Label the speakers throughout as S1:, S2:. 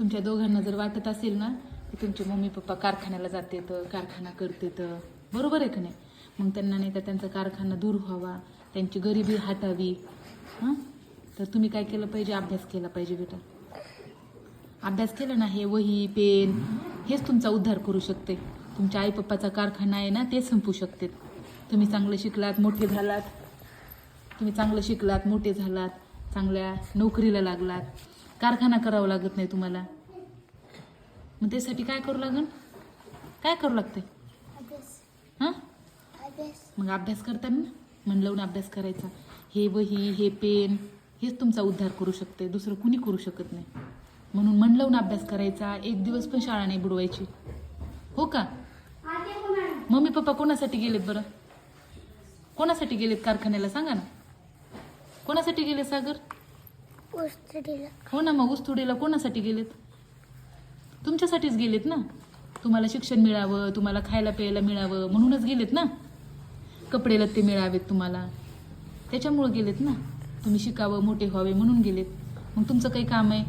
S1: तुमच्या दोघांना जर वाटत असेल ना की तुमचे मम्मी पप्पा कारखान्याला जाते तर कारखाना करते तर. बरोबर आहे का नाही? मग त्यांना नाही तर त्यांचा कारखाना दूर व्हावा त्यांची गरिबी हटावी हां? तर तुम्ही काय केलं पाहिजे? अभ्यास केला पाहिजे बेटा. अभ्यास केला ना हे वही पेन हेच तुमचा उद्धार करू शकते. तुमच्या आई पप्पाचा कारखाना आहे ना ते संपू शकते. तुम्ही चांगलं शिकलात मोठे झालात. तुम्ही चांगलं शिकलात मोठे झालात. चांगल्या नोकरीला लागलात. कारखाना करावा लागत नाही तुम्हाला. मग त्यासाठी काय करू लागन? काय करू लागते हां? मग अभ्यास करताना मन लावून अभ्यास करायचा. हे वही हे पेन हेच तुमचा उद्धार करू शकते दुसरं कुणी करू शकत नाही. म्हणून मन लावून अभ्यास करायचा. एक दिवस पण शाळा नाही बुडवायची. हो का? मम्मी पप्पा कोणासाठी गेलेत बरं? कोणासाठी गेलेत कारखान्याला? सांगा ना. कोणासाठी गेले सागर? हो ना मग उस्तुडीला कोणासाठी गेलेत? तुमच्यासाठीच गेलेत ना? तुम्हाला शिक्षण मिळावं तुम्हाला खायला प्यायला मिळावं म्हणूनच गेलेत ना? कपडे लत्ते मिळावेत तुम्हाला. त्याच्यामुळं गेलेत ना? तुम्ही शिकावं मोठे व्हावे म्हणून गेलेत. मग तुमचं काही काम आहे?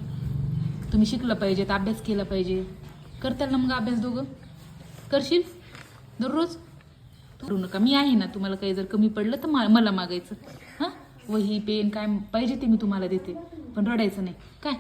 S1: तुम्ही शिकलं पाहिजेत अभ्यास केला पाहिजे. करताल ना मग अभ्यास दोघं? करशील? दररोज? करू नका. मी आहे ना तुम्हाला काही जर कमी पडलं तर मा- मला मागायचं. हां? वही पेन काय पाहिजे ते मी तुम्हाला देते. पण रडायचं नाही. काय?